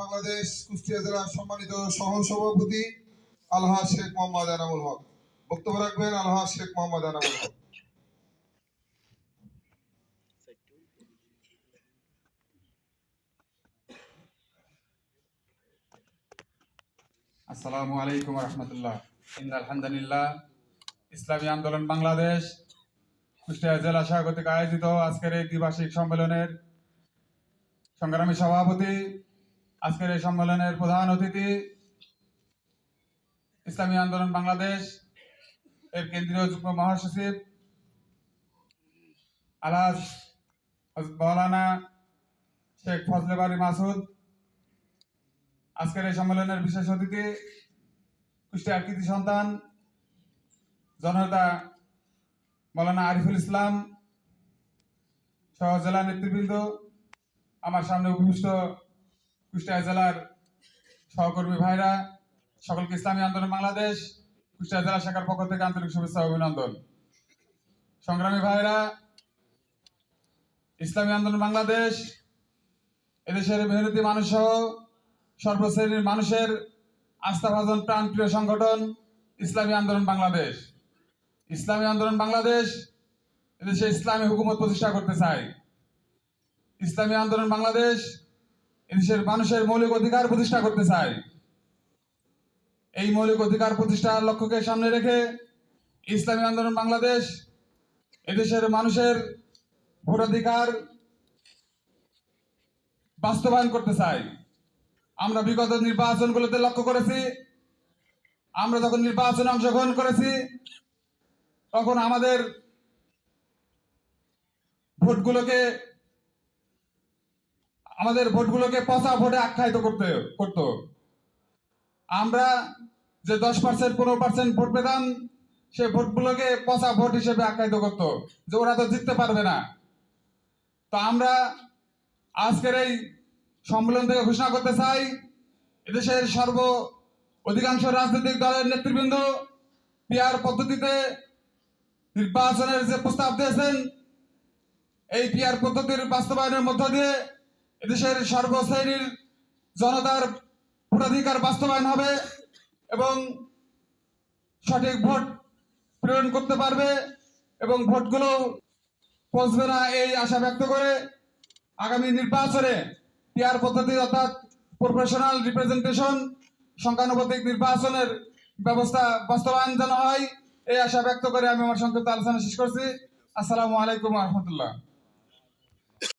বাংলাদেশ কুষ্টিয়া সম্মানিত আলহাজ শেখ মোহাম্মদ এনামুল হক। বক্তব্য রাখবেন আলহাজ শেখ মোহাম্মদ এনামুল হক। আসসালামু আলাইকুম রহমতুল্লাহ। আলহামদুলিল্লাহ ইসলামী আন্দোলন বাংলাদেশ, কুষ্টিয়া জেলা কর্তৃক আয়োজিত আজকের এই দ্বিবার্ষিক সম্মেলনের সংগ্রামী সভাপতি আজকের এই সম্মেলনের প্রধান অতিথি, ইসলামী আন্দোলন বাংলাদেশ এর কেন্দ্রীয় যুগ্ম মহাসচিব আলাস মৌলানা শেখ ফজলে বাড়ি মাসুদ। আজকের এই সম্মেলনের বিশেষ অতিথি কুষ্টিয়ার কৃতি সন্তান জনতা মৌলানা আরিফুল ইসলাম সহ জেলা নেতৃবৃন্দ, আমার সামনে উপবিষ্ট কুষ্টিয়া জেলার সহকর্মী ভাইরা, সকলকে ইসলামী আন্দোলন বাংলাদেশ, কুষ্টিয়া জেলা শাখার পক্ষ থেকে আন্তরিক শুভেচ্ছা অভিনন্দন। সংগ্রামী ভাইরা, ইসলামী আন্দোলন বাংলাদেশ, এদেশের মেহনতি মানুষ সহ সর্বশ্রেণীর মানুষের আস্থাভাজন প্রাণপ্রিয় সংগঠন ইসলামী আন্দোলন বাংলাদেশ। ইসলামী আন্দোলন বাংলাদেশ এদেশে ইসলামী হুকুমত প্রতিষ্ঠা করতে চায়। ইসলামী আন্দোলন বাংলাদেশ এদেশের মানুষের মৌলিক অধিকার প্রতিষ্ঠা করতে চায়। এই মৌলিক অধিকার প্রতিষ্ঠার লক্ষ্যকে সামনে রেখে ইসলামী আন্দোলন বাংলাদেশ এদেশের মানুষের ভোটাধিকার বাস্তবায়ন করতে চাই আমরা বিগত নির্বাচনগুলোতে লক্ষ্য করেছি, আমরা যখন নির্বাচনে অংশগ্রহণ করেছি, তখন আমাদের ভোটগুলোকে আমাদের ভোটগুলোকে পচা ভোটে আখ্যায়িত করতে, করতো। আমরা যে দশ পার্সেন্ট, পনেরো পার্সেন্ট ভোট পেতাম, সে ভোটগুলোকে পচা ভোট হিসেবে আখ্যায়িত করতো, যে ওরা তো জিততে পারবে না। তো আমরা আজকের এই সম্মেলন থেকে ঘোষণা করতে চাই, এদেশের সর্ব অধিকাংশ রাজনৈতিক দলের নেতৃবৃন্দ পিয়ার পদ্ধতিতে নির্বাচনের যে প্রস্তাব দিয়েছেন, এই পিয়ার পদ্ধতির বাস্তবায়নের মধ্য দিয়ে এদেশের সর্বশ্রেণীর জনতার ভোটাধিকার বাস্তবায়ন হবে এবং সঠিক ভোট প্রেরণ করতে পারবে এবং ভোটগুলো পৌঁছবে না এই আশা ব্যক্ত করে আগামী নির্বাচনে পিয়ার পদ্ধতি অর্থাৎ প্রফেশনাল রিপ্রেজেন্টেশন সংখ্যানুপাতিক নির্বাচনের ব্যবস্থা বাস্তবায়ন যেন হয়, এই আশা ব্যক্ত করে আমি আমার সংক্ষিপ্ত আলোচনা শেষ করছি। আসসালামু আলাইকুম রহমতুল্লাহ।